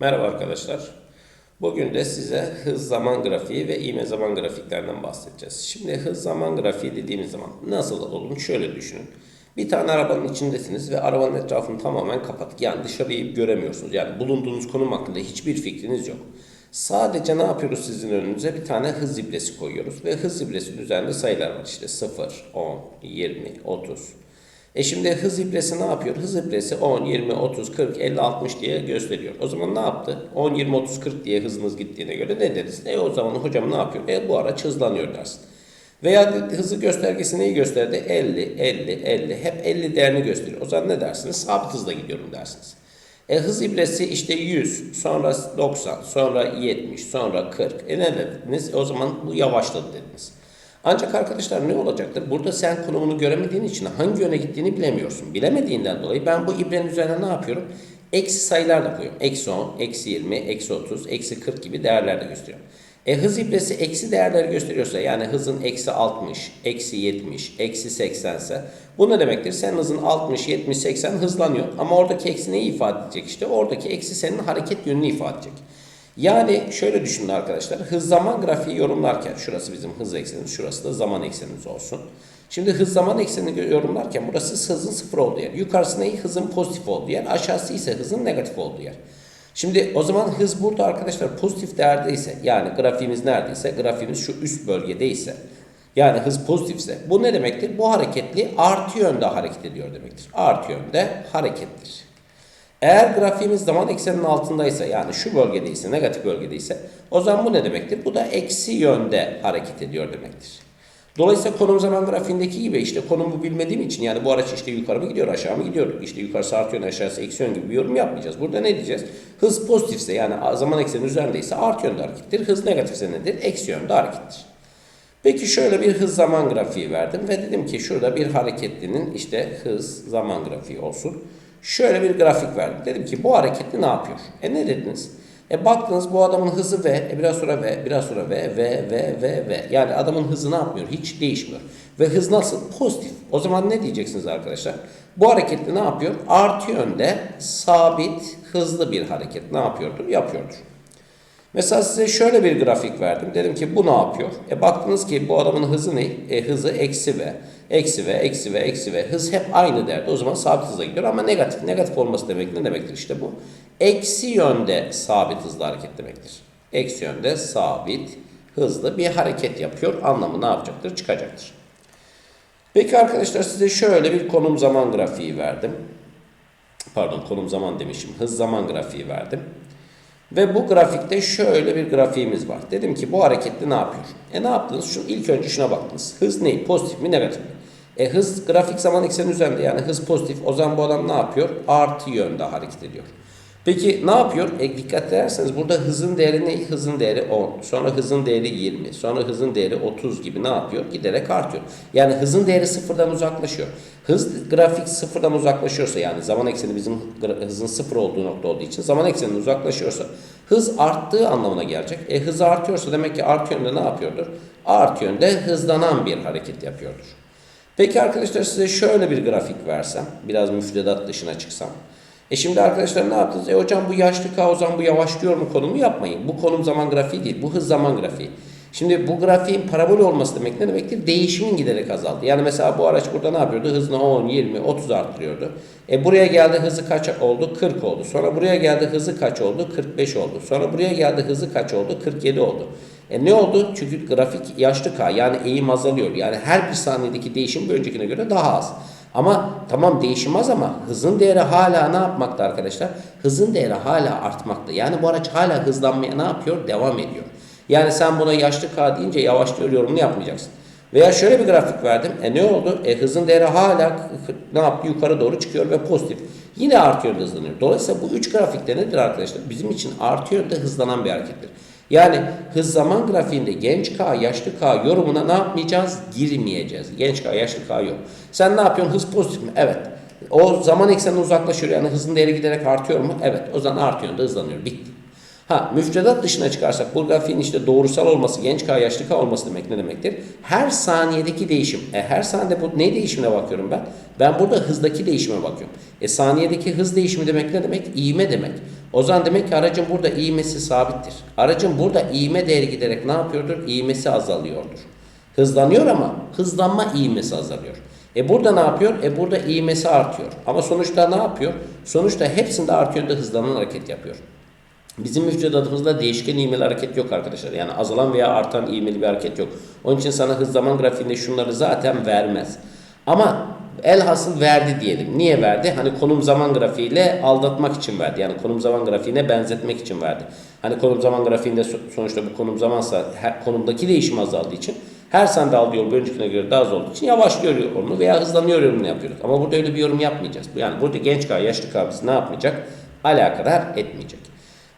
Merhaba arkadaşlar. Bugün de size hız zaman grafiği ve ivme zaman grafiklerinden bahsedeceğiz. Şimdi hız zaman grafiği dediğimiz zaman nasıl olur? Şöyle düşünün. Bir tane arabanın içindesiniz ve arabanın etrafını tamamen kapattık. Yani dışarıyı göremiyorsunuz. Yani bulunduğunuz konum hakkında hiçbir fikriniz yok. Sadece ne yapıyoruz sizin önünüze? Bir tane hız ibresi koyuyoruz ve hız ibresinin üzerinde sayılar var. İşte 0, 10, 20, 30. E şimdi hız ibresi ne yapıyor? Hız ibresi 10, 20, 30, 40, 50, 60 diye gösteriyor. O zaman ne yaptı? 10, 20, 30, 40 diye hızınız gittiğine göre ne deriz? E o zaman hocam ne yapıyor? E bu araç hızlanıyor dersin. Veya hızı göstergesi neyi gösterdi? 50, 50, 50. Hep 50 değerini gösteriyor. O zaman ne dersiniz? Sabit hızla gidiyorum dersiniz. E hız ibresi işte 100, sonra 90, sonra 70, sonra 40. E ne dediniz? E o zaman bu yavaşladı dediniz. Ancak arkadaşlar ne olacaktır? Burada sen konumunu göremediğin için hangi yöne gittiğini bilemiyorsun. Bilemediğinden dolayı ben bu ibrenin üzerine ne yapıyorum? Eksi sayılar da koyuyorum. Eksi 10, eksi 20, eksi 30, eksi 40 gibi değerler de gösteriyorum. E hız ibresi eksi değerleri gösteriyorsa yani hızın eksi 60, eksi 70, eksi 80 ise bu ne demektir? Senin hızın 60, 70, 80 hızlanıyor. Ama oradaki eksi neyi ifade edecek işte? Oradaki eksi senin hareket yönünü ifade edecek. Yani şöyle düşünün arkadaşlar. Hız zaman grafiği yorumlarken şurası bizim hız eksenimiz, şurası da zaman eksenimiz olsun. Şimdi hız zaman eksenini yorumlarken burası hızın sıfır olduğu yer. Yukarısı ne? Hızın pozitif olduğu yer. Aşağısı ise hızın negatif olduğu yer. Şimdi o zaman hız burada arkadaşlar pozitif değerdeyse yani grafiğimiz neredeyse grafiğimiz şu üst bölgedeyse yani hız pozitifse bu ne demektir? Bu hareketli artı yönde hareket ediyor demektir. Artı yönde harekettir. Eğer grafiğimiz zaman ekseninin altındaysa yani şu bölgedeyse negatif bölgedeyse o zaman bu ne demektir? Bu da eksi yönde hareket ediyor demektir. Dolayısıyla konum zaman grafiğindeki gibi işte konumu bilmediğim için yani bu araç işte yukarı mı gidiyor aşağı mı gidiyor işte yukarısı artı yön aşağısı eksi yön gibi bir yorum yapmayacağız. Burada ne diyeceğiz? Hız pozitifse yani zaman ekseninin üzerindeyse artı yönde harekettir. Hız negatifse nedir? Eksi yönde harekettir. Peki şöyle bir hız zaman grafiği verdim ve dedim ki şurada bir hareketlinin işte hız zaman grafiği olsun. Şöyle bir grafik verdim. Dedim ki bu hareketli ne yapıyor? E ne dediniz? E baktınız bu adamın hızı V, e biraz sonra V, biraz sonra V, V, V, V, V. Yani adamın hızı ne yapmıyor? Hiç değişmiyor. Ve hız nasıl? Pozitif. O zaman ne diyeceksiniz arkadaşlar? Bu hareketli ne yapıyor? Artı yönde sabit, hızlı bir hareket ne yapıyordur? Yapıyordur. Mesela size şöyle bir grafik verdim. Dedim ki bu ne yapıyor? E baktınız ki bu adamın hızı ne? E, hızı eksi v. Eksi v, eksi v, eksi v. Hız hep aynı derdi. O zaman sabit hızla gidiyor ama negatif. Negatif olması demek ne demektir işte bu? Eksi yönde sabit hızlı hareket demektir. Eksi yönde sabit hızlı bir hareket yapıyor. Anlamı ne yapacaktır? Çıkacaktır. Peki arkadaşlar size şöyle bir konum zaman grafiği verdim. Pardon konum zaman demişim. Hız zaman grafiği verdim. Ve bu grafikte şöyle bir grafiğimiz var. Dedim ki bu hareketli ne yapıyor? E ne yaptınız? Şu ilk önce şuna baktınız. Hız ne? Pozitif mi negatif mi? E hız grafik zaman ekseni üzerinde yani hız pozitif. O zaman bu adam ne yapıyor? Artı yönde hareket ediyor. Peki ne yapıyor? E dikkat ederseniz burada hızın değeri ne? Hızın değeri 10. Sonra hızın değeri 20. Sonra hızın değeri 30 gibi ne yapıyor? Giderek artıyor. Yani hızın değeri sıfırdan uzaklaşıyor. Hız grafik sıfırdan uzaklaşıyorsa yani zaman ekseni bizim hızın sıfır olduğu nokta olduğu için zaman ekseninden uzaklaşıyorsa hız arttığı anlamına gelecek. E hız artıyorsa demek ki artı yönde ne yapıyordur? Artı yönde hızlanan bir hareket yapıyordur. Peki arkadaşlar size şöyle bir grafik versem, biraz müfredat dışına çıksam. E şimdi arkadaşlar ne yaptınız? E hocam bu yaşlı K o zaman bu yavaşlıyor mu konumu yapmayın. Bu konum zaman grafiği değil. Bu hız zaman grafiği. Şimdi bu grafiğin parabol olması demek ne demektir? Değişimin giderek azaldı. Yani mesela bu araç burada ne yapıyordu? Hızını 10, 20, 30 arttırıyordu. E buraya geldi hızı kaç oldu? 40 oldu. Sonra buraya geldi hızı kaç oldu? 45 oldu. Sonra buraya geldi hızı kaç oldu? 47 oldu. E ne oldu? Çünkü grafik yaşlı K yani eğim azalıyor. Yani her bir saniyedeki değişim bir öncekine göre daha az. Ama tamam değişim az ama hızın değeri hala ne yapmakta arkadaşlar? Hızın değeri hala artmakta. Yani bu araç hala hızlanmaya ne yapıyor? Devam ediyor. Yani sen buna yaşlı K deyince yavaşlıyor yorumunu yapmayacaksın. Veya şöyle bir grafik verdim. E ne oldu? E hızın değeri hala ne yaptı? Yukarı doğru çıkıyor ve pozitif. Yine artı yönde hızlanıyor. Dolayısıyla bu üç grafikte nedir arkadaşlar? Bizim için artı yönde hızlanan bir harekettir. Yani hız zaman grafiğinde genç K, yaşlı K yorumuna ne yapmayacağız? Girmeyeceğiz. Genç K, yaşlı K yok. Sen ne yapıyorsun? Hız pozitif mi? Evet. O zaman eksenine uzaklaşıyor. Yani hızın değeri giderek artıyor mu? Evet. O zaman artı yönde hızlanıyor. Bitti. Ha müfredat dışına çıkarsak bu grafiğin işte doğrusal olması, genç K, yaşlı K olması demek ne demektir? Her saniyedeki değişim. E her saniyede bu ne değişimine bakıyorum ben? Ben burada hızdaki değişime bakıyorum. E saniyedeki hız değişimi demek ne demek? İğme demek. O zaman demek ki aracın burada ivmesi sabittir. Aracın burada ivme değeri giderek ne yapıyordur? İvmesi azalıyordur. Hızlanıyor ama hızlanma ivmesi azalıyor. E burada ne yapıyor? E burada ivmesi artıyor. Ama sonuçta ne yapıyor? Sonuçta hepsinde artıyor da hızlanan hareket yapıyor. Bizim müfredatımızda değişken ivmeli hareket yok arkadaşlar. Yani azalan veya artan ivmeli bir hareket yok. Onun için sana hız zaman grafiğinde şunları zaten vermez. Ama elhasıl verdi diyelim. Niye verdi? Hani konum zaman grafiğiyle aldatmak için verdi. Yani konum zaman grafiğine benzetmek için verdi. Hani konum zaman grafiğinde so- sonuçta bu konum zamansa her, konumdaki değişim azaldığı için her sende aldığı yol bir öncekine göre daha az olduğu için yavaşlıyor yorumunu veya hızlanıyor yorumunu yapıyoruz. Ama burada öyle bir yorum yapmayacağız. Yani burada genç K, yaşlı K bizi ne yapmayacak? Alakadar etmeyecek.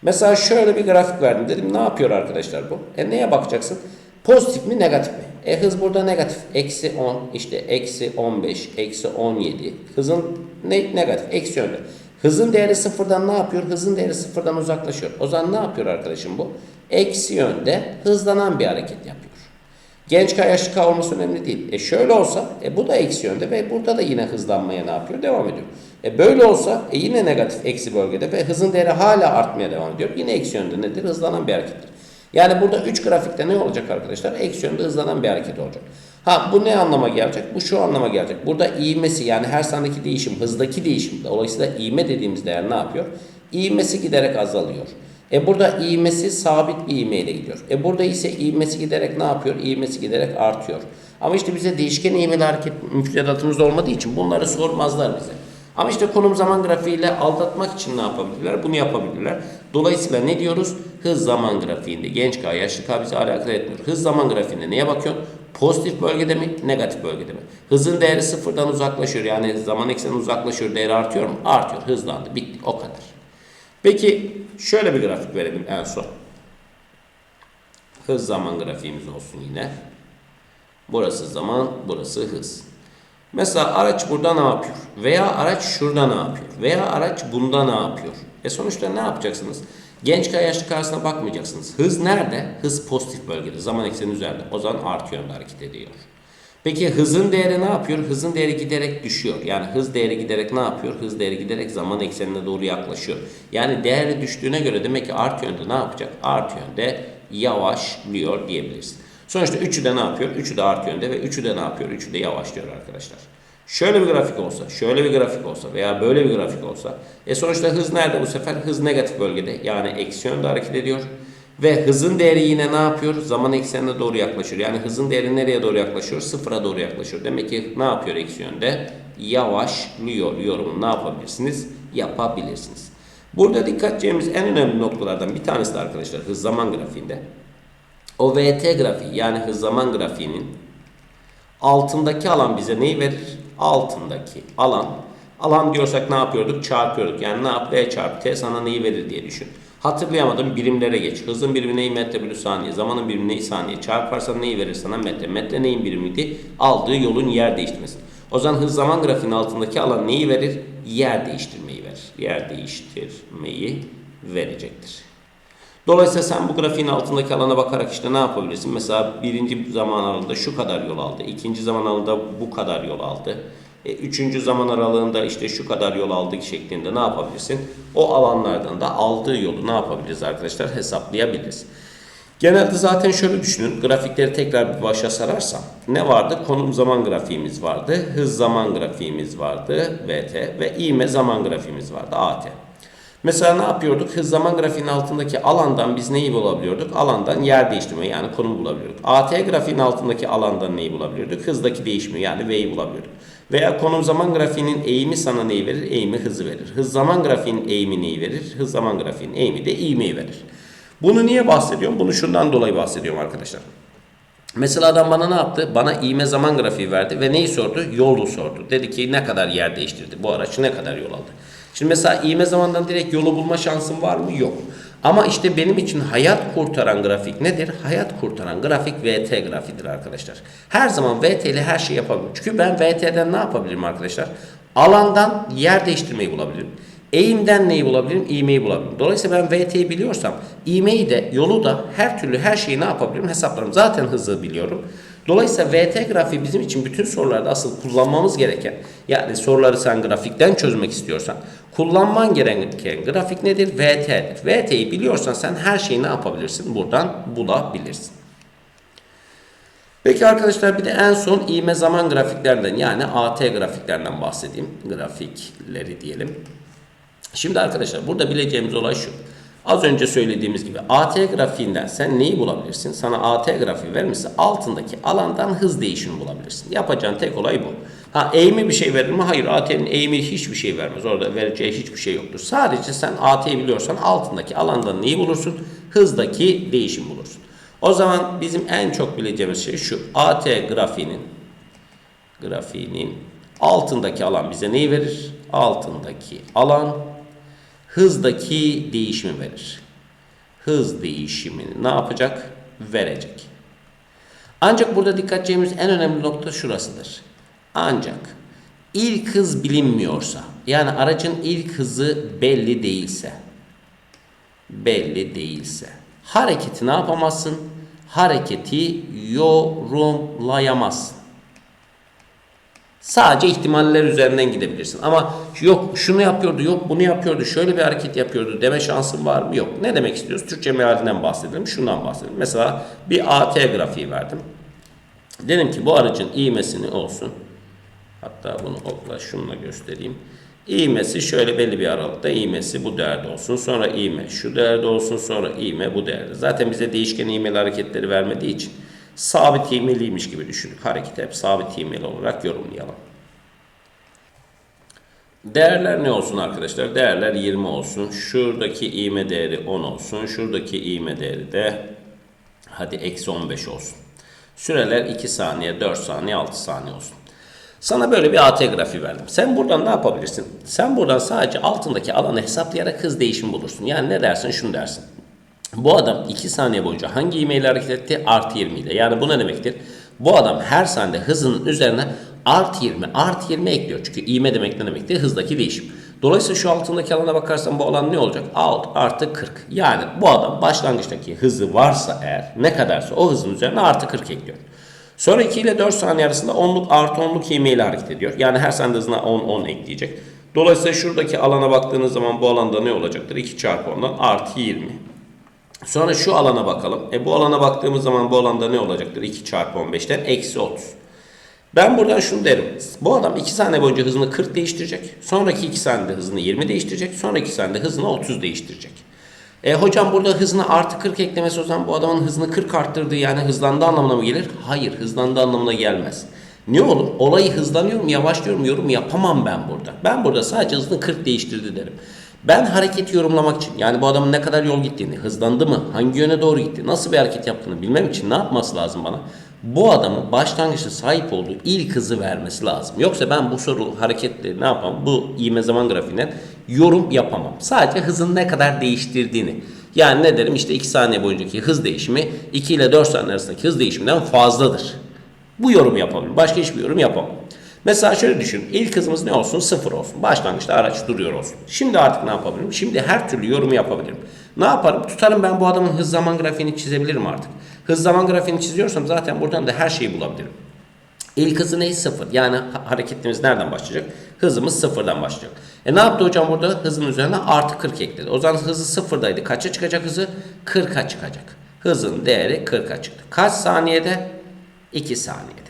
Mesela şöyle bir grafik verdim. Dedim ne yapıyor arkadaşlar bu? E neye bakacaksın? Pozitif mi negatif mi? E hız burada negatif. Eksi 10 işte eksi 15 eksi 17. Hızın ne, negatif. Eksi yönde. Hızın değeri sıfırdan ne yapıyor? Hızın değeri sıfırdan uzaklaşıyor. O zaman ne yapıyor arkadaşım bu? Eksi yönde hızlanan bir hareket yapıyor. Genç K yaşlı olması önemli değil. E şöyle olsa e bu da eksi yönde ve burada da yine hızlanmaya ne yapıyor? Devam ediyor. E böyle olsa e yine negatif eksi bölgede ve hızın değeri hala artmaya devam ediyor. Yine eksi yönde nedir? Hızlanan bir harekettir. Yani burada 3 grafikte ne olacak arkadaşlar? Eksi yönde hızlanan bir hareket olacak. Ha bu ne anlama gelecek? Bu şu anlama gelecek. Burada ivmesi yani her sandaki değişim, hızdaki değişim. Dolayısıyla ivme dediğimiz değer ne yapıyor? İvmesi giderek azalıyor. E burada ivmesi sabit bir ivmeyle gidiyor. E burada ise ivmesi giderek ne yapıyor? İvmesi giderek artıyor. Ama işte bize değişken ivmeli hareket müfredatımızda olmadığı için bunları sormazlar bize. Ama işte konum zaman grafiğiyle aldatmak için ne yapabilirler? Bunu yapabilirler. Dolayısıyla ne diyoruz? Hız zaman grafiğinde genç K, yaşlı K bizi alakadar etmiyor. Hız zaman grafiğinde neye bakıyorsun? Pozitif bölgede mi? Negatif bölgede mi? Hızın değeri sıfırdan uzaklaşıyor. Yani zaman ekseni uzaklaşıyor. Değeri artıyor mu? Artıyor. Hızlandı. Bitti. O kadar. Peki şöyle bir grafik verelim en son. Hız zaman grafiğimiz olsun yine. Burası zaman, burası hız. Mesela araç burada ne yapıyor? Veya araç şurada ne yapıyor? Veya araç bunda ne yapıyor? E sonuçta ne yapacaksınız? Genç K yaşlı karşısına bakmayacaksınız. Hız nerede? Hız pozitif bölgede. Zaman ekseni üzerinde. O zaman artı yönde hareket ediyor. Peki hızın değeri ne yapıyor? Hızın değeri giderek düşüyor. Yani hız değeri giderek ne yapıyor? Hız değeri giderek zaman eksenine doğru yaklaşıyor. Yani değeri düştüğüne göre demek ki artı yönde ne yapacak? Artı yönde yavaşlıyor diyebiliriz. Sonuçta üçü de ne yapıyor? Üçü de artı yönde ve üçü de ne yapıyor? Üçü de yavaşlıyor arkadaşlar. Şöyle bir grafik olsa, şöyle bir grafik olsa veya böyle bir grafik olsa e sonuçta hız nerede bu sefer? Hız negatif bölgede yani eksi yönde hareket ediyor. Ve hızın değeri yine ne yapıyor? Zaman eksenine doğru yaklaşıyor. Yani hızın değeri nereye doğru yaklaşıyor? Sıfıra doğru yaklaşıyor. Demek ki ne yapıyor eksi yönde? Yavaşlıyor yorumunu ne yapabilirsiniz? Yapabilirsiniz. Burada dikkat edeceğimiz en önemli noktalardan bir tanesi de arkadaşlar hız zaman grafiğinde. O VT grafiği yani hız zaman grafiğinin altındaki alan bize neyi verir? Altındaki alan. Alan diyorsak ne yapıyorduk? Çarpıyorduk. Yani ne yap? V çarpı T sana neyi verir diye düşün. Hatırlayamadım birimlere geç. Hızın birimi neyi metre bölü saniye. Zamanın birimi neyi saniye. Çarparsan neyi verir sana metre. Metre neyin birimiydi? Aldığı yolun yer değiştirmesi. O zaman hız zaman grafiğinin altındaki alan neyi verir? Yer değiştirmeyi verir. Yer değiştirmeyi verecektir. Dolayısıyla sen bu grafiğin altındaki alana bakarak işte ne yapabilirsin? Mesela birinci zaman aralığında şu kadar yol aldı. ikinci zaman aralığında bu kadar yol aldı. E, üçüncü zaman aralığında işte şu kadar yol aldık şeklinde ne yapabilirsin? O alanlardan da aldığı yolu ne yapabiliriz arkadaşlar? Hesaplayabiliriz. Genelde zaten şöyle düşünün. Grafikleri tekrar bir başa sararsam. Ne vardı? Konum zaman grafiğimiz vardı. Hız zaman grafiğimiz vardı. VT. Ve ivme zaman grafiğimiz vardı. AT. Mesela ne yapıyorduk? Hız zaman grafiğinin altındaki alandan biz neyi bulabiliyorduk? Alandan yer değiştirme yani konum bulabiliyorduk. AT grafiğinin altındaki alandan neyi bulabiliyorduk? Hızdaki değişimi yani V'yi bulabiliyorduk. Veya konum zaman grafiğinin eğimi sana neyi verir? Eğimi hızı verir. Hız zaman grafiğinin eğimi neyi verir? Hız zaman grafiğinin eğimi de ivmeyi verir. Bunu niye bahsediyorum? Bunu şundan dolayı bahsediyorum arkadaşlar. Mesela adam bana ne yaptı? Bana ivme zaman grafiği verdi ve neyi sordu? Yolu sordu. Dedi ki ne kadar yer değiştirdi? Bu araç ne kadar yol aldı? Şimdi mesela ivme zamandan direkt yolu bulma şansım var mı? Yok. Ama işte benim için hayat kurtaran grafik nedir? Hayat kurtaran grafik VT grafiğidir arkadaşlar. Her zaman VT ile her şeyi yapabilirim. Çünkü ben VT'den ne yapabilirim arkadaşlar? Alandan yer değiştirmeyi bulabilirim. Eğimden neyi bulabilirim? İğmeyi bulabilirim. Dolayısıyla ben VT'yi biliyorsam iğmeyi de yolu da her türlü her şeyi ne yapabilirim? Hesaplarım. Zaten hızı biliyorum. Dolayısıyla VT grafiği bizim için bütün sorularda asıl kullanmamız gereken yani soruları sen grafikten çözmek istiyorsan kullanman gereken grafik nedir? VT'dir. VT'yi biliyorsan sen her şeyi ne yapabilirsin? Buradan bulabilirsin. Peki arkadaşlar bir de en son iğme zaman grafiklerden yani AT grafiklerinden bahsedeyim. Grafikleri diyelim. Şimdi arkadaşlar burada bileceğimiz olay şu. Az önce söylediğimiz gibi AT grafiğinden sen neyi bulabilirsin? Sana AT grafiği vermişse altındaki alandan hız değişimi bulabilirsin. Yapacağın tek olay bu. Ha eğimi bir şey verir mi? Hayır AT'nin eğimi hiçbir şey vermez. Orada vereceği hiçbir şey yoktur. Sadece sen AT'yi biliyorsan altındaki alandan neyi bulursun? Hızdaki değişim bulursun. O zaman bizim en çok bileceğimiz şey şu. AT grafiğinin grafiğinin altındaki alan bize neyi verir? Altındaki alan hızdaki değişimi verir. Hız değişimini ne yapacak? Verecek. Ancak burada dikkat edeceğimiz en önemli nokta şurasıdır. Ancak ilk hız bilinmiyorsa, yani aracın ilk hızı belli değilse, belli değilse, hareketi ne yapamazsın? Hareketi yorumlayamazsın. Sadece ihtimaller üzerinden gidebilirsin. Ama yok şunu yapıyordu, yok bunu yapıyordu, şöyle bir hareket yapıyordu deme şansın var mı? Yok. Ne demek istiyoruz? Türkçe mealinden bahsedelim, şundan bahsedelim. Mesela bir AT grafiği verdim. Dedim ki bu aracın ivmesini olsun. Hatta bunu okla şununla göstereyim. İğmesi şöyle belli bir aralıkta iğmesi bu değerde olsun. Sonra iğme şu değerde olsun. Sonra iğme bu değerde. Zaten bize değişken iğmeli hareketleri vermediği için sabit iğmeliymiş gibi düşündük. Hareketi hep sabit iğmeli olarak yorumlayalım. Değerler ne olsun arkadaşlar? Değerler 20 olsun. Şuradaki iğme değeri 10 olsun. Şuradaki iğme değeri de hadi eksi 15 olsun. Süreler 2 saniye, 4 saniye, 6 saniye olsun. Sana böyle bir AT grafiği verdim. Sen buradan ne yapabilirsin? Sen buradan sadece altındaki alanı hesaplayarak hız değişimi bulursun. Yani ne dersin? Şunu dersin. Bu adam 2 saniye boyunca hangi ivmeyle hareket etti? Artı 20 ile. Yani bu ne demektir? Bu adam her saniyede hızının üzerine artı 20, artı 20 ekliyor. Çünkü ivme demek ne demektir? Hızdaki değişim. Dolayısıyla şu altındaki alana bakarsan bu alan ne olacak? Alt artı 40. Yani bu adam başlangıçtaki hızı varsa eğer ne kadarsa o hızın üzerine artı 40 ekliyor. Sonra 2 ile 4 saniye arasında 10'luk artı 10'luk ivme ile hareket ediyor. Yani her saniye hızına 10 10 ekleyecek. Dolayısıyla şuradaki alana baktığınız zaman bu alanda ne olacaktır? 2 çarpı 10'dan artı 20. Sonra şu alana bakalım. E bu alana baktığımız zaman bu alanda ne olacaktır? 2 çarpı 15'ten eksi 30. Ben buradan şunu derim. Bu adam 2 saniye boyunca hızını 40 değiştirecek. Sonraki 2 saniyede hızını 20 değiştirecek. Sonraki 2 saniyede hızını 30 değiştirecek. E hocam burada hızını artı 40 eklemesi o zaman bu adamın hızını 40 arttırdığı yani hızlandı anlamına mı gelir? Hayır hızlandı anlamına gelmez. Ne olur? Olayı hızlanıyorum, yavaşlıyorum, yorum yapamam ben burada. Ben burada sadece hızını 40 değiştirdi derim. Ben hareketi yorumlamak için yani bu adamın ne kadar yol gittiğini, hızlandı mı, hangi yöne doğru gitti, nasıl bir hareket yaptığını bilmem için ne yapması lazım bana? Bu adamın başlangıçta sahip olduğu ilk hızı vermesi lazım. Yoksa ben bu soru hareketleri ne yapamam? Bu ivme zaman grafiğinden yorum yapamam. Sadece hızın ne kadar değiştirdiğini. Yani ne derim? İşte 2 saniye boyuncaki hız değişimi 2 ile 4 saniye arasındaki hız değişiminden fazladır. Bu yorum yapabilirim. Başka hiçbir yorum yapamam. Mesela şöyle düşün. İlk hızımız ne olsun? Sıfır olsun. Başlangıçta araç duruyor olsun. Şimdi artık ne yapabilirim? Şimdi her türlü yorumu yapabilirim. Ne yaparım? Tutarım ben bu adamın hız zaman grafiğini çizebilirim artık. Hız zaman grafiğini çiziyorsam zaten buradan da her şeyi bulabilirim. İlk hızı neyse sıfır. Yani hareketimiz nereden başlayacak? Hızımız sıfırdan başlayacak. E ne yaptı hocam burada? Hızın üzerine artı 40 ekledi. O zaman hızı sıfırdaydı. Kaça çıkacak hızı? 40'a çıkacak. Hızın değeri 40'a çıktı. Kaç saniyede? 2 saniyede.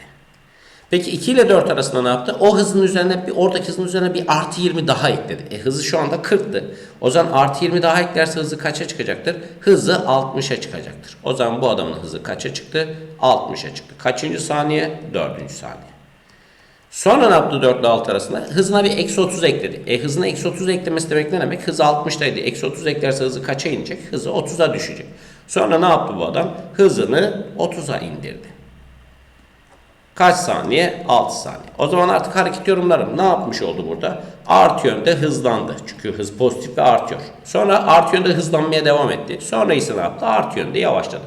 Peki 2 ile 4 arasında ne yaptı? O hızın üzerine bir oradaki hızın üzerine bir artı 20 daha ekledi. E hızı şu anda 40'tı. O zaman artı 20 daha eklerse hızı kaça çıkacaktır? Hızı 60'a çıkacaktır. O zaman bu adamın hızı kaça çıktı? 60'a çıktı. Kaçıncı saniye? 4. saniye. Sonra ne yaptı 4 ile 6 arasında? Hızına bir eksi 30 ekledi. E hızına eksi 30 eklemesi demek ne demek? Hızı 60'taydı. Eksi 30 eklerse hızı kaça inecek? Hızı 30'a düşecek. Sonra ne yaptı bu adam? Hızını 30'a indirdi. Kaç saniye? 6 saniye. O zaman artık hareket yorumlarım ne yapmış oldu burada? Artı yönde hızlandı. Çünkü hız pozitif ve artıyor. Sonra artı yönde hızlanmaya devam etti. Sonra ise ne yaptı? Artı yönde yavaşladı.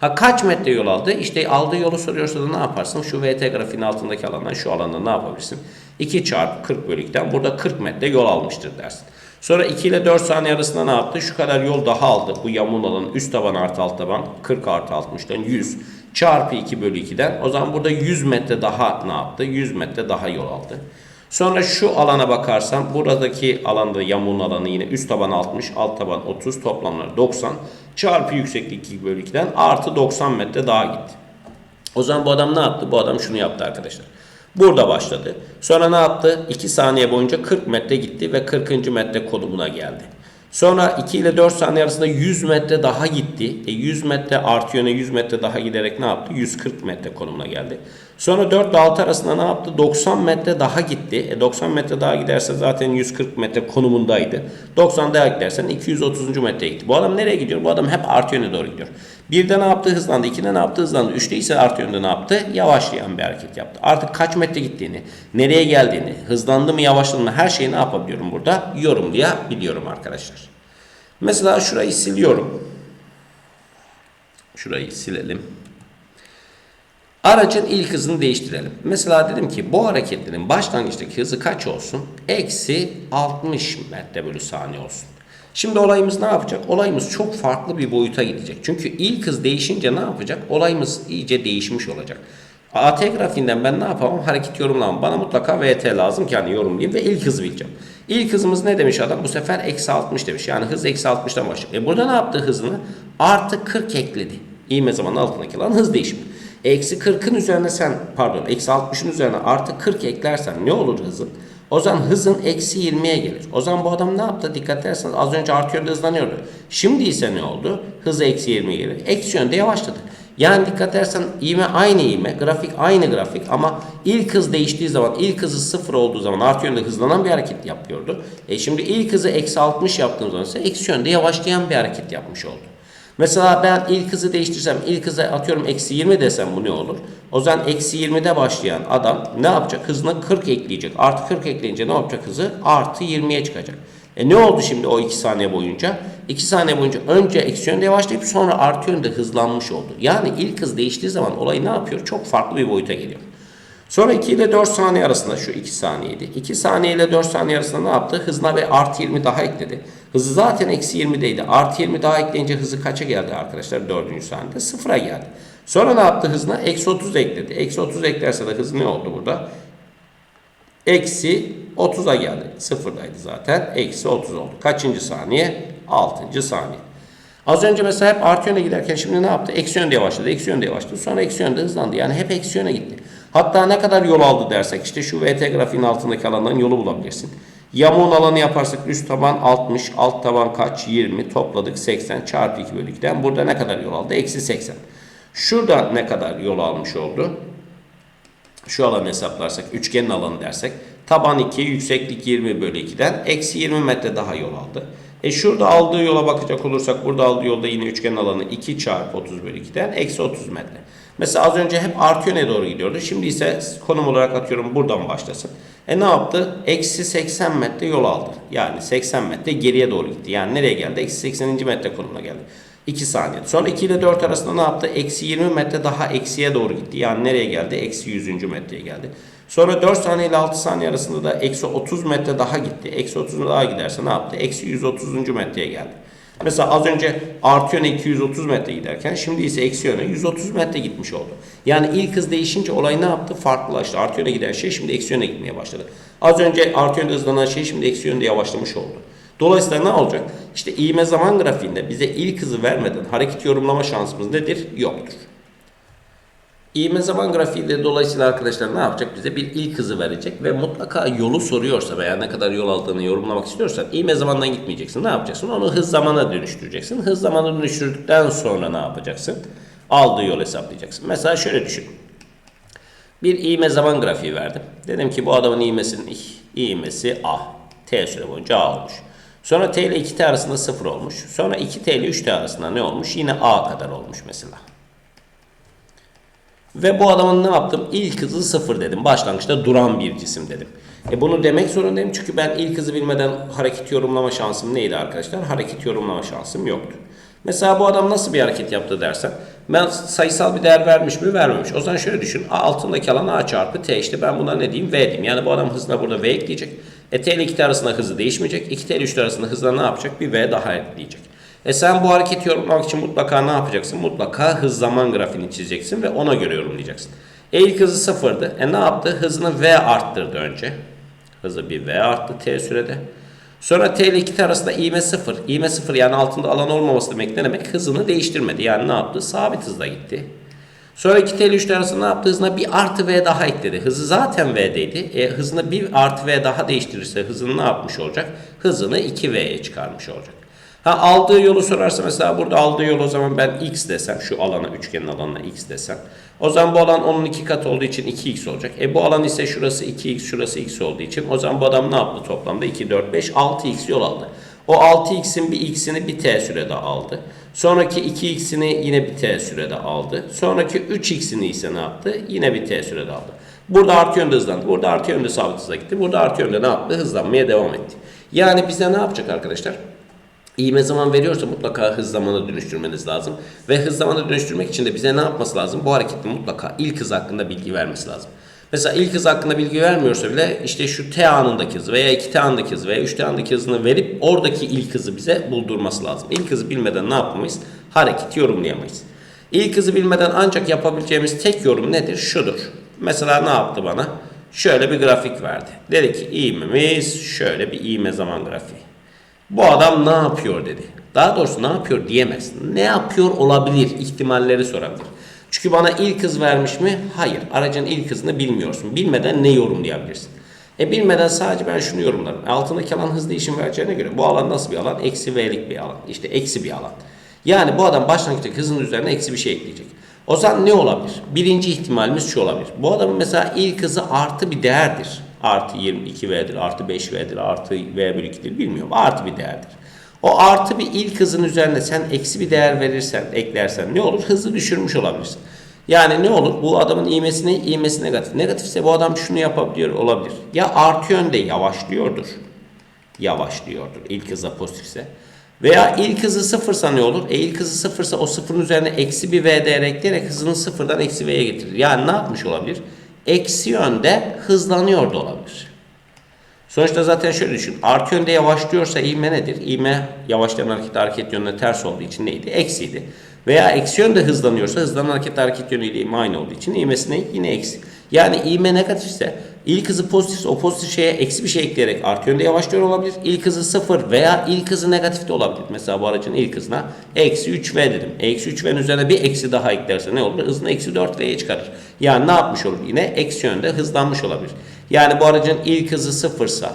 Ha kaç metre yol aldı? İşte aldığı yolu soruyorsa da ne yaparsın? Şu VT grafiğinin altındaki alandan şu alanda ne yapabilirsin? 2 çarpı 40 bölü 2'den burada 40 metre yol almıştır dersin. Sonra 2 ile 4 saniye arasında ne yaptı? Şu kadar yol daha aldı. Bu yamuğun alanı üst taban artı alt taban 40 artı 60'dan 100 çarpı 2 bölü 2'den. O zaman burada 100 metre daha ne yaptı? 100 metre daha yol aldı. Sonra şu alana bakarsam buradaki alanda yamuğun alanı yine üst taban 60, alt taban 30, toplamları 90 çarpı yükseklik 2 bölü 2'den artı 90 metre daha gitti. O zaman bu adam ne yaptı? Bu adam şunu yaptı arkadaşlar. Burada başladı. Sonra ne yaptı? 2 saniye boyunca 40 metre gitti ve 40. metre konumuna geldi. Sonra 2 ile 4 saniye arasında 100 metre daha gitti. E 100 metre artı yöne 100 metre daha giderek ne yaptı? 140 metre konumuna geldi. Sonra 4 ile 6 arasında ne yaptı? 90 metre daha gitti. E 90 metre daha giderse zaten 140 metre konumundaydı. 90 daha gidersen 230. metreye gitti. Bu adam nereye gidiyor? Bu adam hep artı yöne doğru gidiyor. Birde ne yaptı? Hızlandı. İkide ne yaptı? Hızlandı. Üçte ise artı yönde ne yaptı? Yavaşlayan bir hareket yaptı. Artık kaç metre gittiğini, nereye geldiğini, hızlandı mı yavaşladı mı her şeyi ne yapabiliyorum burada? Yorumlayabiliyorum arkadaşlar. Mesela şurayı siliyorum. Şurayı silelim. Aracın ilk hızını değiştirelim. Mesela dedim ki bu hareketlerin başlangıçtaki hızı kaç olsun? Eksi 60 metre bölü saniye olsun. Şimdi olayımız ne yapacak? Olayımız çok farklı bir boyuta gidecek. Çünkü ilk hız değişince ne yapacak? Olayımız iyice değişmiş olacak. AT grafiğinden ben ne yapamam? Hareket yorumlamam. Bana mutlaka VT lazım ki hani yorumlayayım ve ilk hızı bileceğim. İlk hızımız ne demiş adam? Bu sefer eksi 60 demiş. Yani hız eksi 60'dan başlıyor. E burada ne yaptı hızını? Artı 40 ekledi. İğme zamanı altındaki alan hız değişimi. Eksi 40'ın üzerine sen pardon eksi 60'ın üzerine artı 40 eklersen ne olur hızın? O zaman hızın eksi 20'ye gelir. O zaman bu adam ne yaptı? Dikkat ederseniz az önce artı yönde hızlanıyordu. Şimdi ise ne oldu? Hızı eksi 20'ye gelir. Eksi yönde yavaşladı. Yani dikkat edersen ivme aynı ivme, grafik aynı grafik ama ilk hız değiştiği zaman, ilk hızı sıfır olduğu zaman artı yönde hızlanan bir hareket yapıyordu. E şimdi ilk hızı eksi 60 yaptığım zaman ise eksi yönde yavaşlayan bir hareket yapmış oldu. Mesela ben ilk hızı değiştirsem, ilk hızı atıyorum eksi 20 desem bu ne olur? O zaman eksi 20'de başlayan adam ne yapacak? Hızına 40 ekleyecek. Artı 40 ekleyince ne yapacak hızı? Artı 20'ye çıkacak. E ne oldu şimdi o 2 saniye boyunca? 2 saniye boyunca önce eksi yönde yavaşlayıp sonra artı yönde hızlanmış oldu. Yani ilk hız değiştiği zaman olay ne yapıyor? Çok farklı bir boyuta geliyor. Sonra 2 ile 4 saniye arasında şu 2 saniyeydi. 2 saniye ile 4 saniye arasında ne yaptı? Hızına ve artı 20 daha ekledi. Hızı zaten eksi 20'deydi. Artı 20 daha ekleyince hızı kaça geldi arkadaşlar? 4. saniyede sıfıra geldi. Sonra ne yaptı hızına? Eksi 30 ekledi. Eksi 30 eklerse de hız ne oldu burada? Eksi 30'a geldi. Sıfırdaydı zaten. Eksi 30 oldu. Kaçıncı saniye? 6. saniye. Az önce mesela hep artı yöne giderken şimdi ne yaptı? Eksi yönde yavaşladı. Eksi yönde yavaşladı. Sonra eksi yönde hızlandı. Yani hep eksi yöne gitti. Hatta ne kadar yol aldı dersek işte şu VT grafiğin altındaki alandan yolu bulabilirsin. Yamuğun alanı yaparsak üst taban 60, alt taban kaç? 20 topladık 80 çarpı 2 bölü 2'den. Burada ne kadar yol aldı? Eksi 80. Şurada ne kadar yol almış oldu? Şu alanı hesaplarsak üçgenin alanı dersek taban 2 yükseklik 20 bölü 2'den eksi 20 metre daha yol aldı. E şurada aldığı yola bakacak olursak burada aldığı yolda yine üçgenin alanı 2 çarpı 30 bölü 2'den eksi 30 metre. Mesela az önce hep artı yöne doğru gidiyordu. Şimdi ise konum olarak atıyorum buradan başlasın. E ne yaptı? Eksi 80 metre yol aldı. Yani 80 metre geriye doğru gitti. Yani nereye geldi? Eksi 80. metre konumuna geldi. 2 saniye. Sonra 2 ile 4 arasında ne yaptı? Eksi 20 metre daha eksiye doğru gitti. Yani nereye geldi? Eksi 100. metreye geldi. Sonra 4 saniye ile 6 saniye arasında da eksi 30 metre daha gitti. Eksi 30 daha giderse ne yaptı? Eksi 130. metreye geldi. Mesela az önce artı yöne 230 metre giderken şimdi ise eksi yöne 130 metre gitmiş oldu. Yani ilk hız değişince olay ne yaptı? Farklılaştı. Artı yöne giden şey şimdi eksi yöne gitmeye başladı. Az önce artı yönde hızlanan şey şimdi eksi yönde yavaşlamış oldu. Dolayısıyla ne olacak? İşte iğme zaman grafiğinde bize ilk hızı vermeden hareket yorumlama şansımız nedir? Yoktur. İğme zaman grafiği de dolayısıyla arkadaşlar ne yapacak? Bize bir ilk hızı verecek ve mutlaka yolu soruyorsa veya ne kadar yol aldığını yorumlamak istiyorsan iğme zamandan gitmeyeceksin. Ne yapacaksın? Onu hız zamana dönüştüreceksin. Hız zamana dönüştürdükten sonra ne yapacaksın? Aldığı yol hesaplayacaksın. Mesela şöyle düşün. Bir iğme zaman grafiği verdim. Dedim ki bu adamın iğmesinin iğmesi A. T süre boyunca A olmuş. Sonra T ile 2T arasında 0 olmuş. Sonra 2T ile 3T arasında ne olmuş? Yine A kadar olmuş mesela. Ve bu adamın ne yaptım? İlk hızı sıfır dedim. Başlangıçta duran bir cisim dedim. E bunu demek zorundayım çünkü ben ilk hızı bilmeden hareket yorumlama şansım neydi arkadaşlar? Hareket yorumlama şansım yoktu. Mesela bu adam nasıl bir hareket yaptı dersen ben sayısal bir değer vermiş mi vermemiş. O zaman şöyle düşün. A altındaki alan A çarpı T işte ben buna ne diyeyim V diyeyim. Yani bu adam hızına burada V ekleyecek. E T ile 2T arasında hızı değişmeyecek. 2T ile 3T arasında hızla ne yapacak? Bir V daha ekleyecek. E sen bu hareketi yorumlamak için mutlaka ne yapacaksın? Mutlaka hız zaman grafiğini çizeceksin ve ona göre yorumlayacaksın. E ilk hızı sıfırdı. E ne yaptı? Hızını V arttırdı önce. Hızı bir V arttı T sürede. Sonra T ile 2T arasında ivme 0. İvme 0 yani altında alan olmaması demek ne demek? Hızını değiştirmedi. Yani ne yaptı? Sabit hızla gitti. Sonra 2T ile 3T arasında ne yaptı? Hızına bir artı V daha ekledi. Hızı zaten V'deydi. E, hızını bir artı V daha değiştirirse hızını ne yapmış olacak? Hızını 2V'ye çıkarmış olacak. Ha aldığı yolu sorarsa mesela burada aldığı yol o zaman ben x desem şu alana üçgenin alanına x desem. O zaman bu alan onun iki katı olduğu için 2x olacak. E bu alan ise şurası 2x şurası x olduğu için o zaman bu adam ne yaptı toplamda? 2, 4, 5, 6x yol aldı. O 6x'in bir x'ini bir t sürede aldı. Sonraki 2x'ini yine bir t sürede aldı. Sonraki 3x'ini ise ne yaptı? Yine bir t sürede aldı. Burada artı yönde hızlandı. Burada artı yönde sabit hıza gitti. Burada artı yönde ne yaptı? Hızlanmaya devam etti. Yani bize ne yapacak arkadaşlar? İğme zaman veriyorsa mutlaka hız zamana dönüştürmeniz lazım. Ve hız zamana dönüştürmek için de bize ne yapması lazım? Bu hareketin mutlaka ilk hız hakkında bilgi vermesi lazım. Mesela ilk hız hakkında bilgi vermiyorsa bile işte şu t anındaki hız veya 2t anındaki hız veya 3t anındaki hızını verip oradaki ilk hızı bize buldurması lazım. İlk hızı bilmeden ne yapamayız? Hareket yorumlayamayız. İlk hızı bilmeden ancak yapabileceğimiz tek yorum nedir? Şudur. Mesela ne yaptı bana? Şöyle bir grafik verdi. Dedi ki iğmemiz şöyle bir iğme zaman grafiği. Bu adam ne yapıyor dedi. Daha doğrusu ne yapıyor diyemez. Ne yapıyor olabilir ihtimalleri sorabilir. Çünkü bana ilk hız vermiş mi? Hayır. Aracın ilk hızını bilmiyorsun. Bilmeden ne yorumlayabilirsin? E bilmeden sadece ben şunu yorumlarım. Altındaki alan hız değişim vereceğine göre bu alan nasıl bir alan? Eksi V'lik bir alan. İşte eksi bir alan. Yani bu adam başlangıçtaki hızın üzerine eksi bir şey ekleyecek. O zaman ne olabilir? Birinci ihtimalimiz şu olabilir. Bu adamın mesela ilk hızı artı bir değerdir. Artı 22V'dir, artı 5V'dir, artı V bölü 2'dir bilmiyorum. Artı bir değerdir. O artı bir ilk hızın üzerine sen eksi bir değer verirsen, eklersen ne olur? Hızı düşürmüş olabilirsin. Yani ne olur? Bu adamın iğmesine iğmesi negatif. Negatifse bu adam şunu yapabiliyor olabilir. Ya artı yönde yavaşlıyordur. Yavaşlıyordur. İlk hıza pozitifse. Veya ilk hızı sıfırsa ne olur? E ilk hızı sıfırsa o sıfırın üzerine eksi bir v değer ekleyerek hızını sıfırdan eksi v'ye getirir. Yani ne yapmış olabilir? Eksi yönde hızlanıyor da olabilir. Sonuçta zaten şöyle düşün. Artı yönde yavaşlıyorsa ivme nedir? İvme yavaşlayan hareket hareket yönüne ters olduğu için neydi? Eksiydi. Veya eksi yönde hızlanıyorsa hızlanan hareket hareket yönüyle ivme aynı olduğu için ivmesi ne? Yine eksi. Yani ivme negatifse ilk hızı pozitifse o pozitif şeye eksi bir şey ekleyerek artı yönde yavaşlıyor olabilir. İlk hızı sıfır veya ilk hızı negatif de olabilir. Mesela bu aracın ilk hızına eksi 3V dedim. Eksi 3V'nin üzerine bir eksi daha eklerse ne olur? Hızını eksi 4V'ye çıkarır. Yani ne yapmış olur? Yine eksi yönde hızlanmış olabilir. Yani bu aracın ilk hızı sıfırsa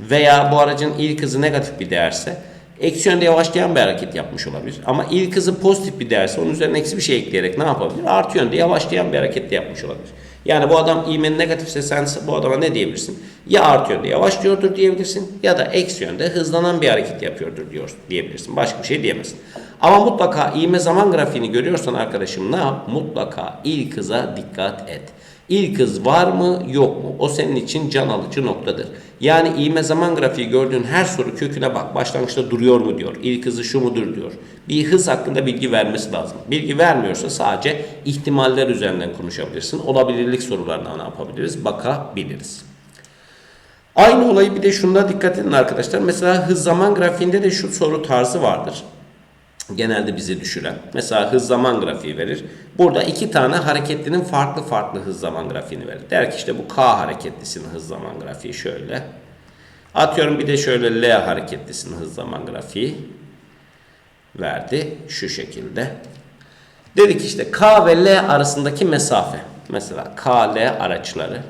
veya bu aracın ilk hızı negatif bir değerse eksi yönde yavaşlayan bir hareket yapmış olabilir. Ama ilk hızı pozitif bir değerse onun üzerine eksi bir şey ekleyerek ne yapabilir? Artı yönde yavaşlayan bir hareket de yapmış olabilir. Yani bu adam ivmenin negatifse sen bu adama ne diyebilirsin? Ya artı yönde yavaşlıyordur diyebilirsin ya da eksi yönde hızlanan bir hareket yapıyordur diyor, diyebilirsin. Başka bir şey diyemezsin. Ama mutlaka ivme zaman grafiğini görüyorsan arkadaşım ne yap? Mutlaka ilk hıza dikkat et. İlk hız var mı yok mu? O senin için can alıcı noktadır. Yani ivme zaman grafiği gördüğün her soru köküne bak. Başlangıçta duruyor mu diyor. İlk hızı şu mudur diyor. Bir hız hakkında bilgi vermesi lazım. Bilgi vermiyorsa sadece ihtimaller üzerinden konuşabilirsin. Olabilirlik sorularına ne yapabiliriz? Bakabiliriz. Aynı olayı bir de şunda dikkat edin arkadaşlar. Mesela hız zaman grafiğinde de şu soru tarzı vardır genelde bizi düşüren. Mesela hız zaman grafiği verir. Burada iki tane hareketlinin farklı farklı hız zaman grafiğini verir. Der ki işte bu K hareketlisinin hız zaman grafiği şöyle. Atıyorum bir de şöyle L hareketlisinin hız zaman grafiği verdi. Şu şekilde. Dedik işte K ve L arasındaki mesafe. Mesela K, L araçları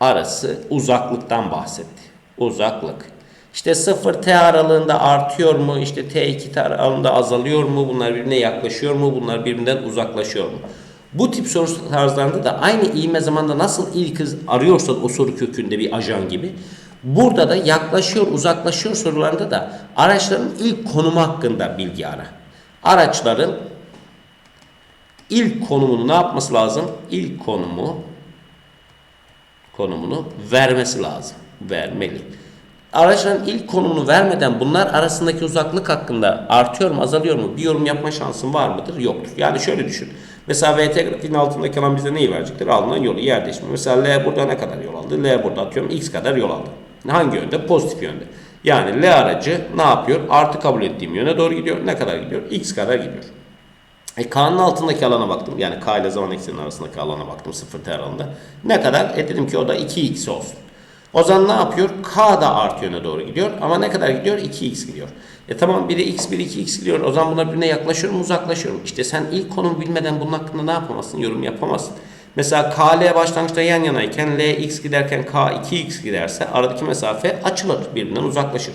arası uzaklıktan bahsetti. Uzaklık. İşte 0T aralığında artıyor mu? İşte T2 aralığında azalıyor mu? Bunlar birbirine yaklaşıyor mu? Bunlar birbirinden uzaklaşıyor mu? Bu tip soru tarzlarında da aynı ivme zamanda nasıl ilk hız arıyorsan o soru kökünde bir ajan gibi burada da yaklaşıyor, uzaklaşıyor sorularında da araçların ilk konumu hakkında bilgi ara. Araçların ilk konumunu ne yapması lazım? İlk konumu konumunu vermesi lazım. Vermeli. Araçların ilk konumunu vermeden bunlar arasındaki uzaklık hakkında artıyor mu azalıyor mu bir yorum yapma şansın var mıdır? Yoktur. Yani şöyle düşün. Mesela VT grafiğinin altındaki alan bize neyi verecektir? Alınan yolu yer değişimi. Mesela L burada ne kadar yol aldı? L burada atıyorum X kadar yol aldı. Hangi yönde? Pozitif yönde. Yani L aracı ne yapıyor? Artı kabul ettiğim yöne doğru gidiyor. Ne kadar gidiyor? X kadar gidiyor. E, K'nın altındaki alana baktım. Yani K ile zaman ekseninin arasındaki alana baktım 0 T aralığında. Ne kadar? E dedim ki o da 2X olsun. O zaman ne yapıyor? K da artı yöne doğru gidiyor. Ama ne kadar gidiyor? 2x gidiyor. E tamam biri x, biri 2x gidiyor. O zaman bunlar birbirine yaklaşıyor mu? Uzaklaşıyor mu? İşte sen ilk konumu bilmeden bunun hakkında ne yapamazsın? Yorum yapamazsın. Mesela K, L başlangıçta yan yanayken L, x giderken K, 2x giderse aradaki mesafe açılır. Birbirinden uzaklaşır.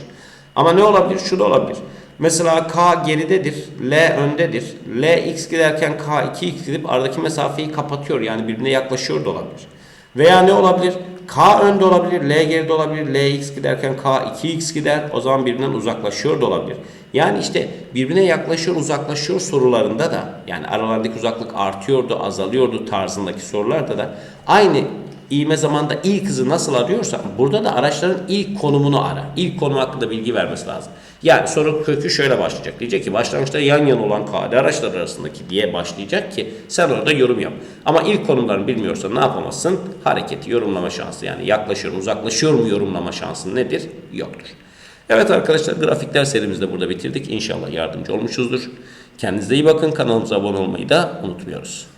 Ama ne olabilir? Şu da olabilir. Mesela K geridedir, L öndedir. L x giderken K 2x gidip aradaki mesafeyi kapatıyor. Yani birbirine yaklaşıyor da olabilir. Veya ne olabilir? K önde olabilir, L geride olabilir. L x giderken K 2x gider. O zaman birbirinden uzaklaşıyor da olabilir. Yani işte birbirine yaklaşıyor, uzaklaşıyor sorularında da yani aralardaki uzaklık artıyordu, azalıyordu tarzındaki sorularda da aynı İğme zamanda ilk hızı nasıl arıyorsan burada da araçların ilk konumunu ara. İlk konum hakkında bilgi vermesi lazım. Yani soru kökü şöyle başlayacak. Diyecek ki başlangıçta yan yana olan KD araçlar arasındaki diye başlayacak ki sen orada yorum yap. Ama ilk konumlarını bilmiyorsan ne yapamazsın? Hareketi yorumlama şansı yani yaklaşıyor mu uzaklaşıyor mu yorumlama şansı nedir? Yoktur. Evet arkadaşlar grafikler serimizde burada bitirdik. İnşallah yardımcı olmuşuzdur. Kendinize iyi bakın. Kanalımıza abone olmayı da unutmuyoruz.